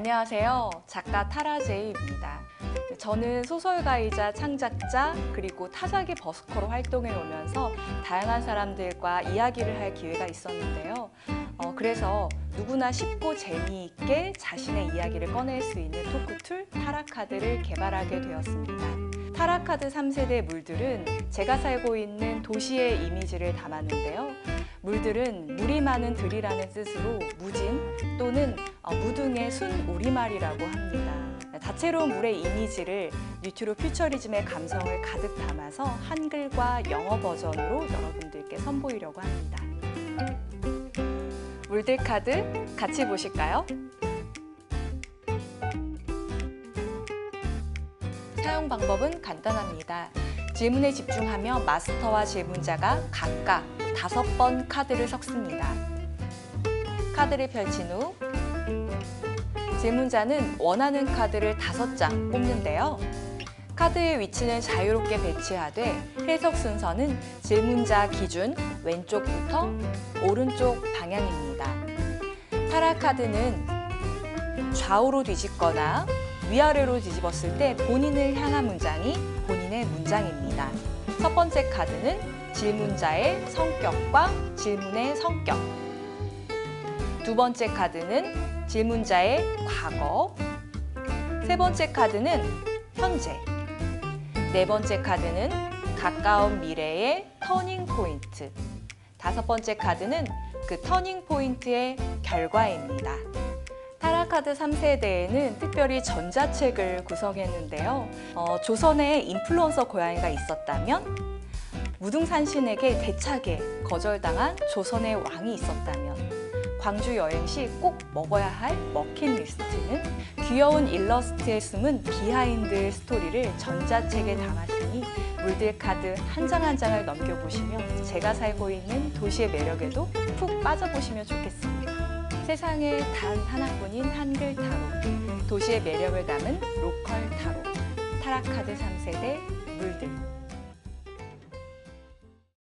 안녕하세요. 작가 타라 제이입니다. 저는 소설가이자 창작자 그리고 타자기 버스커로 활동해 오면서 다양한 사람들과 이야기를 할 기회가 있었는데요. 어, 그래서 누구나 쉽고 재미있게 자신의 이야기를 꺼낼 수 있는 토크 툴 타라카드를 개발하게 되었습니다. 타라카드 3세대 물들은 제가 살고 있는 도시의 이미지를 담았는데요. 물들은 물이 많은 들이라는 뜻으로 무진 또는 어, 무등의 순 우리말이라고 합니다. 다채로운 물의 이미지를 뉴트로 퓨처리즘의 감성을 가득 담아서 한글과 영어 버전으로 여러분들께 선보이려고 합니다. 물들 카드 같이 보실까요? 사용 방법은 간단합니다. 질문에 집중하며 마스터와 질문자가 각각 다섯 번 카드를 섞습니다. 카드를 펼친 후 질문자는 원하는 카드를 다섯 장 뽑는데요. 카드의 위치는 자유롭게 배치하되 해석 순서는 질문자 기준 왼쪽부터 오른쪽 방향입니다. 타라 카드는 좌우로 뒤집거나 위아래로 뒤집었을 때 본인을 향한 문장이 본인의 문장입니다. 첫 번째 카드는 질문자의 성격과 질문의 성격. 두 번째 카드는 질문자의 과거. 세 번째 카드는 현재. 네 번째 카드는 가까운 미래의 터닝 포인트. 다섯 번째 카드는 그 터닝 포인트의 결과입니다. 타라카드 3세대에는 특별히 전자책을 구성했는데요. 어, 조선에 인플루언서 고양이가 있었다면, 무등산신에게 대차게 거절당한 조선의 왕이 있었다면, 광주 여행 시 꼭 먹어야 할 먹힌리스트는 귀여운 일러스트에 숨은 비하인드 스토리를 전자책에 담았으니 물들 카드 한 장 한 장을 넘겨보시며 제가 살고 있는 도시의 매력에도 푹 빠져보시면 좋겠습니다. 세상에 단 하나뿐인 한글 타로, 도시의 매력을 담은 로컬 타로, 타라카드 3세대 물들.